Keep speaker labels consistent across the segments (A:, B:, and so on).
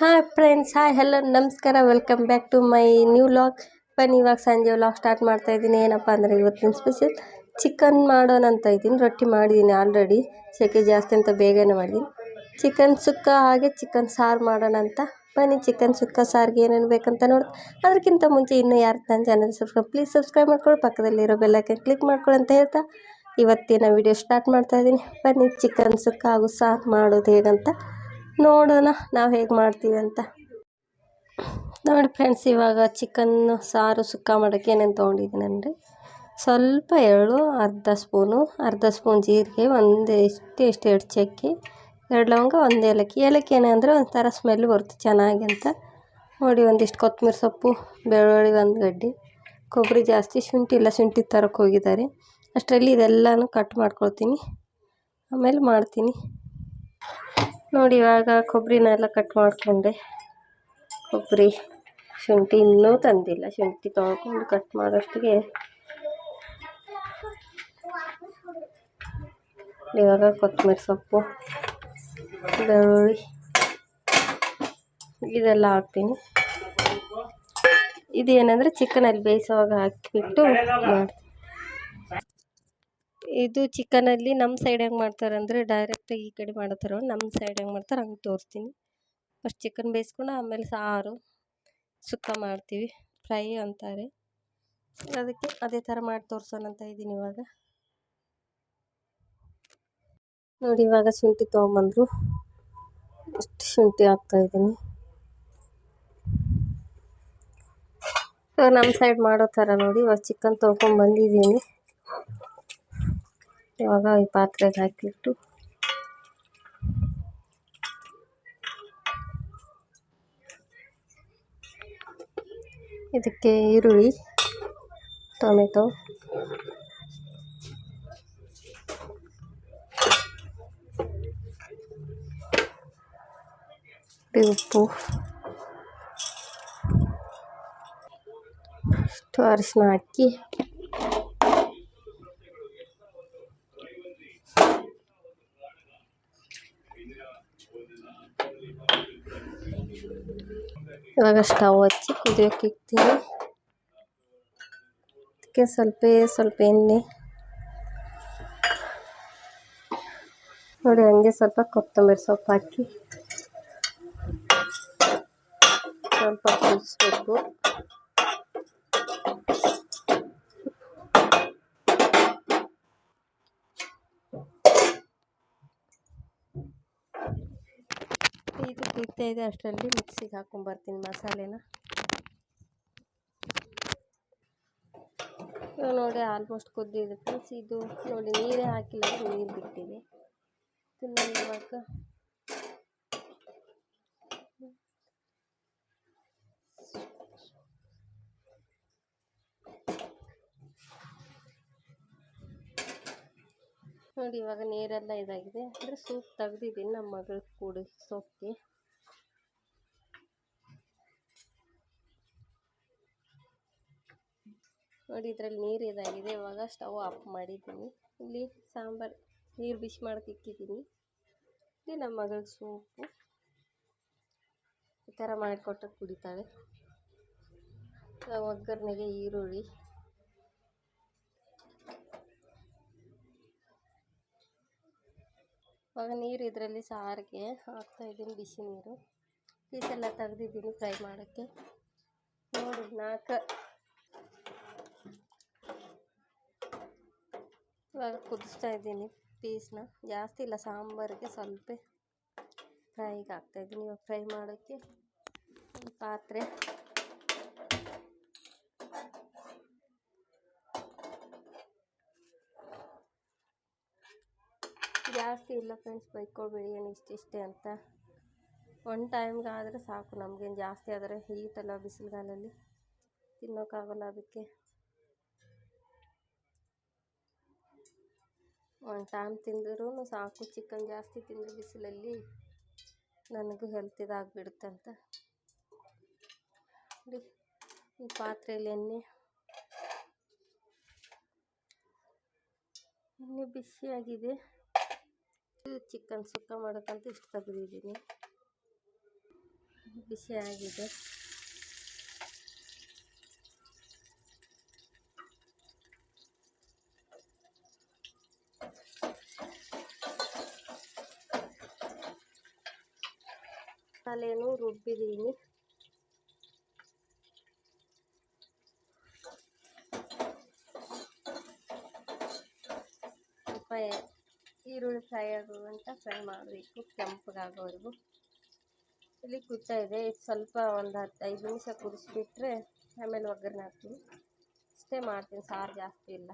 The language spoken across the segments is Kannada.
A: ಹಾಯ್ ಫ್ರೆಂಡ್ಸ್, ಹಾಯ್, ಹಲೋ, ನಮಸ್ಕಾರ, welcome back to my new vlog ಬನ್ನಿ, ಇವಾಗ ಸಂಜೆ ವ್ಲಾಗ್ ಸ್ಟಾರ್ಟ್ ಮಾಡ್ತಾ ಇದ್ದೀನಿ. ಏನಪ್ಪ ಅಂದರೆ ಇವತ್ತಿನ ಸ್ಪೆಷಲ್ ಚಿಕನ್ ಮಾಡೋಣ ಅಂತ ಇದ್ದೀನಿ. ರೊಟ್ಟಿ ಮಾಡಿದ್ದೀನಿ ಆಲ್ರೆಡಿ ಸೆಕೆ ಜಾಸ್ತಿ ಅಂತ ಬೇಗನೆ ಮಾಡಿದ್ದೀನಿ. ಚಿಕನ್ ಸುಕ್ಕ ಹಾಗೆ ಚಿಕನ್ ಸಾರು ಮಾಡೋಣ ಅಂತ. ಬನ್ನಿ ಚಿಕನ್ ಸುಕ್ಕ ಸಾರಿಗೆ ಏನೇನು ಬೇಕಂತ ನೋಡಿ ಅದಕ್ಕಿಂತ ಮುಂಚೆ ಇನ್ನೂ ಯಾರು ನನ್ನ ಚಾನಲ್ ಸಬ್ಸ್ಕ್ರೈಬ್ ಪ್ಲೀಸ್ ಸಬ್ಸ್ಕ್ರೈಬ್ ಮಾಡ್ಕೊಳ್ಳಿ. ಪಕ್ಕದಲ್ಲಿರೋ ಬೆಲ್ಲೈಕನ್ ಕ್ಲಿಕ್ ಮಾಡ್ಕೊಳ್ಳಿ ಅಂತ ಹೇಳ್ತಾ ಇವತ್ತಿನ ವಿಡಿಯೋ ಸ್ಟಾರ್ಟ್ ಮಾಡ್ತಾ ಇದ್ದೀನಿ. ಬನ್ನಿ ಚಿಕನ್ ಸುಕ್ಕ ಹಾಗೂ ಸಾರು ಮಾಡೋದು ಹೇಗಂತ ನೋಡೋಣ, ನಾವು ಹೇಗೆ ಮಾಡ್ತೀವಿ ಅಂತ. ನೋಡಿ ಫ್ರೆಂಡ್ಸ್ ಇವಾಗ ಚಿಕನ್ ಸಾರು, ಸುಕ್ಕ ಮಾಡೋಕ್ಕೆ ಏನೇನು ತೊಗೊಂಡಿದ್ದೀನಿ ಅಂದರೆ, ಸ್ವಲ್ಪ ಎಳ್ಳು, ಅರ್ಧ ಸ್ಪೂನು, ಅರ್ಧ ಸ್ಪೂನ್ ಜೀರಿಗೆ, ಒಂದು ಎಷ್ಟು ಎಷ್ಟು ಎರಡು ಚಕ್ಕೆ ಎರಡು ಲವಂಗ, ಒಂದು ಏಲಕ್ಕಿ. ಏಲಕ್ಕಿ ಏನಂದರೆ ಒಂಥರ ಸ್ಮೆಲ್ ಬರುತ್ತೆ, ಚೆನ್ನಾಗಿ ಅಂತ. ನೋಡಿ ಒಂದಿಷ್ಟು ಕೊತ್ತಂಬರಿ ಸೊಪ್ಪು, ಬೆಳ್ಳುಳ್ಳಿ ಒಂದು ಗಡ್ಡೆ, ಕೊಬ್ಬರಿ ಜಾಸ್ತಿ, ಶುಂಠಿ ಇಲ್ಲ, ಶುಂಠಿ ತರಕ್ಕೆ ಹೋಗಿದ್ದಾರೆ. ಅಷ್ಟರಲ್ಲಿ ಇದೆಲ್ಲನೂ ಕಟ್ ಮಾಡ್ಕೊಳ್ತೀನಿ. ಆಮೇಲೆ ಮಾಡ್ತೀನಿ. ನೋಡಿ, ಇವಾಗ ಕೊಬ್ಬರಿನೆಲ್ಲ ಕಟ್ ಮಾಡಿಕೊಂಡೆ. ಕೊಬ್ಬರಿ ಶುಂಠಿ ಇನ್ನೂ ತಂದಿಲ್ಲ. ಶುಂಠಿ ತೊಳ್ಕೊಂಡು ಕಟ್ ಮಾಡೋಷ್ಟಿಗೆ. ಇವಾಗ ಕೊತ್ತಂಬರಿ ಸೊಪ್ಪು, ಬೆಳ್ಳುಳ್ಳಿ, ಇದೆಲ್ಲ ಹಾಕ್ತೀನಿ. ಇದೇನೆಂದರೆ ಚಿಕನಲ್ಲಿ ಬೇಯಿಸುವಾಗ ಹಾಕಿಬಿಟ್ಟು ಮಾಡ್ತೀನಿ. ಇದು ಚಿಕನಲ್ಲಿ ನಮ್ಮ ಸೈಡ್ ಹೆಂಗೆ ಮಾಡ್ತಾರೆ ಅಂದರೆ ಡೈರೆಕ್ಟ್ ಈ ಕಡೆ ಮಾಡತ್ತಾರ ನಮ್ಮ ಸೈಡ್ ಹೆಂಗೆ ಮಾಡ್ತಾರೆ ಹಂಗೆ ತೋರಿಸ್ತೀನಿ. ಫಸ್ಟ್ ಚಿಕನ್ ಬೇಯಿಸ್ಕೊಂಡು ಆಮೇಲೆ ಸಾರು, ಸುಕ್ಕ ಮಾಡ್ತೀವಿ ಫ್ರೈ ಅಂತಾರೆ. ಅದಕ್ಕೆ ಅದೇ ಥರ ಮಾಡಿ ತೋರಿಸೋಣ ಅಂತ ಇದ್ದೀನಿ ಇವಾಗ. ನೋಡಿ ಇವಾಗ ಶುಂಠಿ ತೊಗೊಂಬಂದರು. ಇಷ್ಟು ಶುಂಠಿ ಹಾಕ್ತಾಯಿದ್ದೀನಿ ಇವಾಗ ನಮ್ಮ ಸೈಡ್ ಮಾಡೋ ಥರ ನೋಡಿ, ಇವಾಗ ಚಿಕನ್ ತೊಳ್ಕೊಂಡು ಬಂದಿದ್ದೀನಿ. ಇವಾಗ ಈ ಪಾತ್ರೆಗೆ ಹಾಕಿಬಿಟ್ಟು ಇದಕ್ಕೆ ಈರುಳ್ಳಿ ಟೊಮೆಟೊ ಉಪ್ಪು ಇಷ್ಟು ಅರಿಶಿನ ಹಾಕಿ ಇವಾಗ ಸ್ಟವ್ ಹಚ್ಚಿ ಕುದಿಯೋಕೆ ಇಕ್ತೀನಿ ಅದಕ್ಕೆ ಸ್ವಲ್ಪ ಸ್ವಲ್ಪ ಎಣ್ಣೆ ನೋಡಿ ಹಂಗೆ ಸ್ವಲ್ಪ ಕೊತ್ತಂಬರಿ ಸೊಪ್ಪು ಹಾಕಿ ಸ್ವಲ್ಪ ಕುದಿಸ್ಬೇಕು ಇದು ಕುದಿತಾ ಇದೆ ಅಷ್ಟರಲ್ಲಿ ಮಿಕ್ಸಿಗೆ ಹಾಕೊಂಬರ್ತೀನಿ ಮಸಾಲೆನ. ನೋಡಿ ಆಲ್ಮೋಸ್ಟ್ ಕುದ್ದಿದೆ ಫ್ರೆಂಡ್ಸ್ ಇದು ನೋಡಿ ನೀರೇ ಹಾಕಿಲ್ಲ ನೀರು ಬಿಟ್ಟಿದೆ. ಇವಾಗ ನೋಡಿ, ಇವಾಗ ನೀರೆಲ್ಲ ಇದಾಗಿದೆ. ಅಂದರೆ ಸೂಪ್ ತೆಗ್ದಿದ್ದೀನಿ ನಮ್ಮ ಮಗಳು ಕೂಡಿ ನೋಡಿ, ಇದರಲ್ಲಿ ನೀರು ಇದಾಗಿದೆ. ಇವಾಗ ಸ್ಟವ್ ಆಫ್ ಮಾಡಿದ್ದೀನಿ. ಇಲ್ಲಿ ಸಾಂಬಾರು, ನೀರು ಬಿಸಿ ಮಾಡೋಕೆ ಇಕ್ಕಿದ್ದೀನಿ. ಇಲ್ಲಿ ನಮ್ಮ ಮಗಳ ಸೂಪು. ಈ ಥರ ಮಾಡಿಕೊಟ್ಟು ಕುಡಿತಾಳೆ. ಒಗ್ಗರಣೆಗೆ ಈರುಳ್ಳಿ. ಇವಾಗ ನೀರು ಇದರಲ್ಲಿ ಸಾರಿಗೆ ಹಾಕ್ತಾಯಿದ್ದೀನಿ ಬಿಸಿ ನೀರು. ಪೀಸೆಲ್ಲ ತೆಗ್ದಿದ್ದೀನಿ ಫ್ರೈ ಮಾಡೋಕ್ಕೆ. ನೋಡಿ, ನಾಲ್ಕು. ಇವಾಗ ಕುದಿಸ್ತಾ ಇದ್ದೀನಿ ಪೀಸ್ನ. ಜಾಸ್ತಿ ಇಲ್ಲ, ಸಾಂಬಾರಿಗೆ ಸ್ವಲ್ಪ ಫ್ರೈಗೆ ಹಾಕ್ತಾಯಿದ್ದೀನಿ ಇವಾಗ ಫ್ರೈ ಮಾಡೋಕ್ಕೆ ಪಾತ್ರೆ. ಜಾಸ್ತಿ ಇಲ್ಲ ಫ್ರೆಂಡ್ಸ್ ಬೈಕೊಳ್ಬೇಡಿ ಏನು ಇಷ್ಟಿಷ್ಟೇ ಅಂತ. ಒನ್ ಟೈಮ್ಗಾದರೆ ಸಾಕು, ನಮಗೇನು ಜಾಸ್ತಿ ಆದರೆ ಹೀಟಲ್ಲ ಬಿಸಿಲುಗಾಲಲ್ಲಿ. ತಿನ್ನೋಕ್ಕಾಗಲ್ಲ ಅದಕ್ಕೆ. ಒನ್ ಟೈಮ್ ತಿಂದರೂ ಸಾಕು ಚಿಕನ್ ಜಾಸ್ತಿ ತಿಂದರೆ ಬಿಸಿಲಲ್ಲಿ ನನಗೂ ಹೆಲ್ತ್ ಇದಾಗಿಬಿಡುತ್ತೆ ಅಂತ. ನೋಡಿ ಈ ಪಾತ್ರೆಯಲ್ಲಿ ಎಣ್ಣೆ. ಎಣ್ಣೆ ಬಿಸಿಯಾಗಿದೆ. ಚಿಕನ್ ಸುಕ್ಕ ಮಾಡೋಕ್ಕಂತ ಇಷ್ಟು ತೆಗೆದಿದ್ದೀನಿ ಬಿಸಿ ಆಗಿದೆ. ಮಸಾಲೆನೂ ರುಬ್ಬಿದ್ದೀನಿ. ಸ್ವಲ್ಪ ಈರುಳ್ಳಿ ಫ್ರೈ ಆಗುವಂತ ಫ್ರೈ ಮಾಡಬೇಕು, ಕೆಂಪಗಾಗೋವರೆಗೂ. ಇಲ್ಲಿ ಕುದ್ತಾ ಇದೆ ಸ್ವಲ್ಪ ಒಂದು ಹತ್ತು ಐದು ನಿಮಿಷ ಕುದಿಸ್ಬಿಟ್ರೆ ಆಮೇಲೆ ಒಗ್ಗರಣೆ ಹಾಕ್ತೀನಿ. ಇಷ್ಟೇ ಮಾಡ್ತೀನಿ, ಸಾರು ಜಾಸ್ತಿ ಇಲ್ಲ.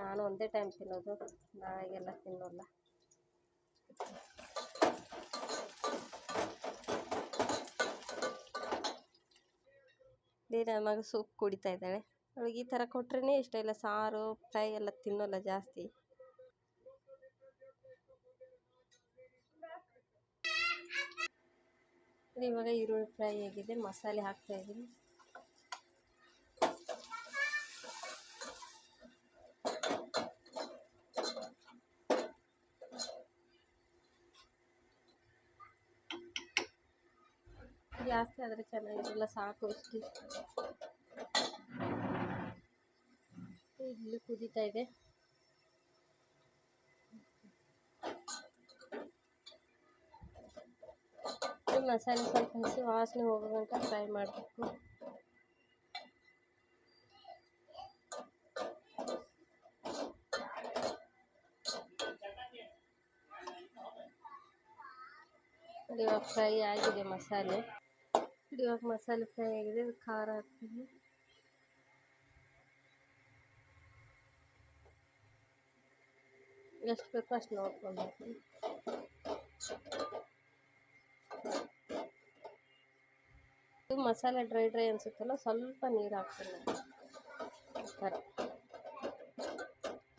A: ನಾನು ಒಂದೇ ಟೈಮ್ ತಿನ್ನೋದು ನಾಳೆಗೆಲ್ಲ ತಿನ್ನೋಲ್ಲ. ನನ್ನ ಮಗ ಸೂಪ್ ಕುಡಿತಾ ಇದ್ದಾಳೆ. ಅವಳಿಗೆ ಈ ಥರ ಕೊಟ್ರೇ ಇಷ್ಟ ಇಲ್ಲ, ಸಾರು ಫ್ರೈ ಎಲ್ಲ ತಿನ್ನೋಲ್ಲ ಜಾಸ್ತಿ. ಇವಾಗ ಈರುಳ್ಳಿ ಫ್ರೈ ಆಗಿದೆ ಮಸಾಲೆ ಹಾಕ್ತಾ ಇದ್ದೀನಿ. ಜಾಸ್ತಿ ಆದರೆ ಚೆನ್ನಾಗಿರಲ್ಲ, ಸಾಕು ಅಷ್ಟು. ಇಲ್ಲಿ ಕುದೀತಾ ಇದೆ. ಮಸಾಲೆ ಸ್ವಲ್ಪ ಹಸಿ ವಾಸನೆ ಹೋಗೋ ಗಂಟ ಫ್ರೈ ಮಾಡಬೇಕು ಇವಾಗ ಫ್ರೈ ಆಗಿದೆ ಮಸಾಲೆ ಇವಾಗ ಮಸಾಲೆ ಫ್ರೈ ಆಗಿದೆ ಖಾರ ಹಾಕ್ತೀನಿ ಎಷ್ಟು ಬೇಕೋ ಅಷ್ಟು ನೋಡ್ಕೊಂಡು ಹಾಕಿ ಮಸಾಲೆ ಡ್ರೈ ಡ್ರೈ ಅನಿಸುತ್ತಲ್ಲ, ಸ್ವಲ್ಪ ನೀರು ಹಾಕ್ತೀನಿ ಈ ಥರ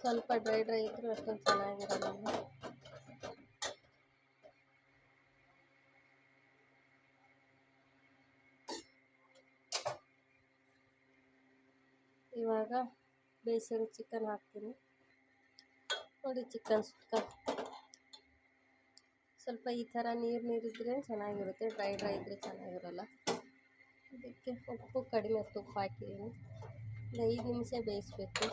A: ಸ್ವಲ್ಪ ಡ್ರೈ ಡ್ರೈ ಇದ್ದರೂ ಅಷ್ಟೊಂದು ಚೆನ್ನಾಗಿರಲ್ಲ. ಇವಾಗ ಬೇಯಿಸಿರೋ ಚಿಕನ್ ಹಾಕ್ತೀನಿ. ನೋಡಿ ಚಿಕನ್ ಸುಕ್ಕ. ಸ್ವಲ್ಪ ಈ ಥರ ನೀರು ನೀರಿದ್ರೆ ಚೆನ್ನಾಗಿರುತ್ತೆ, ಡ್ರೈ ಡ್ರೈ ಇದ್ದರೆ ಚೆನ್ನಾಗಿರಲ್ಲ. ಇದಕ್ಕೆ ಉಪ್ಪು ಕಡಿಮೆ ತುಪ್ಪ ಹಾಕಿದ್ದೀನಿ. ಒಂದು ಐದು ನಿಮಿಷ ಬೇಯಿಸ್ಬೇಕು.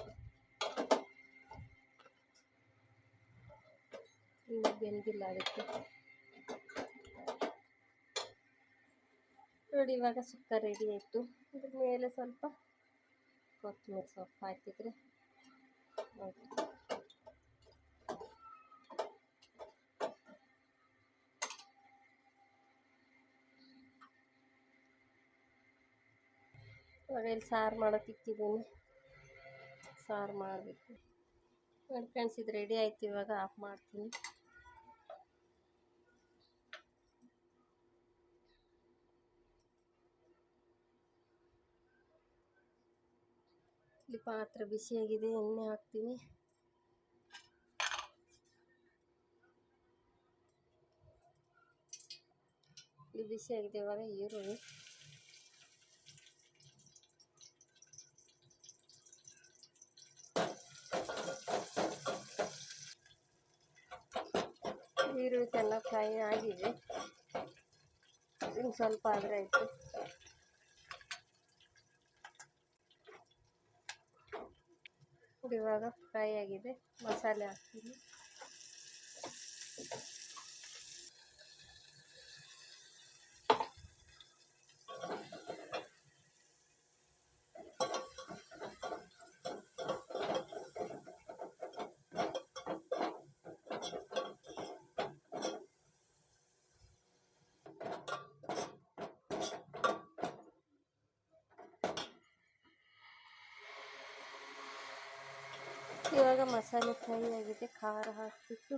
A: ಇನ್ನು ಬೆಂದಿಲ್ಲ ಅದಕ್ಕೆ. ನೋಡಿ, ಇವಾಗ ಸುಕ್ಕ ರೆಡಿ ಆಯಿತು. ಅದ್ರ ಮೇಲೆ ಸ್ವಲ್ಪ ಕೊತ್ತಂಬರಿ ಸೊಪ್ಪು ಹಾಕಿದರೆ ಇವಾಗ ಇಲ್ಲಿ ಸಾರು ಮಾಡೋಕೆ ಇಕ್ಕಿದ್ದೀನಿ ಸಾರು ಮಾಡಬೇಕು. ನೋಡಿ ಫ್ರೆಂಡ್ಸ್ ಇದು ರೆಡಿ ಆಯ್ತು ಇವಾಗ ಆಫ್ ಮಾಡ್ತೀನಿ. ಇಲ್ಲಿ ಪಾತ್ರೆ ಬಿಸಿಯಾಗಿದೆ ಎಣ್ಣೆ ಹಾಕ್ತೀನಿ. ಇಲ್ಲಿ ಬಿಸಿಯಾಗಿದೆ ಇವಾಗ ಈರುಳ್ಳಿ. ಈರುಳ್ಳಿ ಚೆನ್ನಾಗಿ ಫ್ರೈ ಆಗಿದೆ. ಇನ್ನು ಸ್ವಲ್ಪ ಆದರೆ ಆಯಿತು. ಇವಾಗ ಫ್ರೈ ಆಗಿದೆ. ಮಸಾಲೆ ಹಾಕ್ತೀನಿ. ಇವಾಗ ಮಸಾಲೆ ಫ್ರೈ ಆಗಿದೆ ಖಾರ ಹಾಕ್ಬಿಟ್ಟು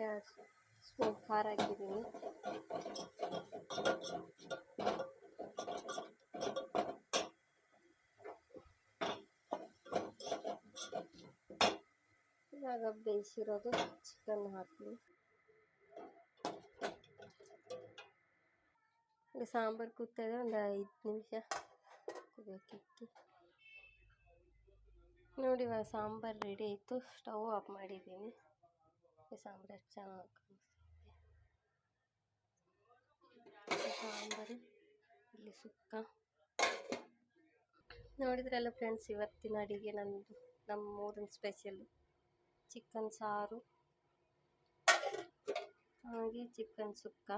A: ಎರಡು ಸ್ಪೂನ್ ಖಾರ ಹಾಕಿದ್ದೀನಿ ಇವಾಗ ಬೇಯಿಸಿರೋದು ಚಿಕನ್ ಹಾಕ್ತೀನಿ ಸಾಂಬಾರು ಕೂಗ್ತಾ ಇದೆ ಒಂದು ಐದು ನಿಮಿಷ ಕುದಿಯೋಕ್ಕಿಕ್ಕಿ ನೋಡಿ, ಇವಾಗ ಸಾಂಬಾರು ರೆಡಿ ಆಯಿತು. ಸ್ಟವ್ ಆಫ್ ಮಾಡಿದ್ದೀನಿ. ಸಾಂಬಾರು ಎಷ್ಟು ಚೆನ್ನಾಗಿ ಸಾಂಬಾರು, ಇಲ್ಲಿ ಸುಕ್ಕ. ನೋಡಿದ್ರಲ್ಲ ಫ್ರೆಂಡ್ಸ್ ಇವತ್ತಿನ ಅಡುಗೆ ನಂದು ನಮ್ಮ ಊರಿನ ಸ್ಪೆಷಲ್ ಚಿಕನ್ ಸಾರು. ಹಾಗೆ ಚಿಕನ್ ಸುಕ್ಕ.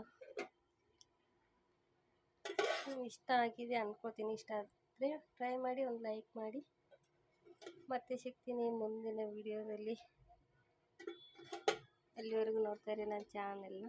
A: ಇಷ್ಟ ಆಗಿದೆ ಅನ್ಕೋತೀನಿ. ಇಷ್ಟ ಆದರೆ ಟ್ರೈ ಮಾಡಿ ಒಂದು ಲೈಕ್ ಮಾಡಿ. ಮತ್ತೆ ಸಿಗ್ತೀನಿ ಮುಂದಿನ ವಿಡಿಯೋದಲ್ಲಿ ಅಲ್ಲಿವರೆಗೂ ನೋಡ್ತಾ ಇರಿ ನನ್ನ ಚಾನೆಲ್ನ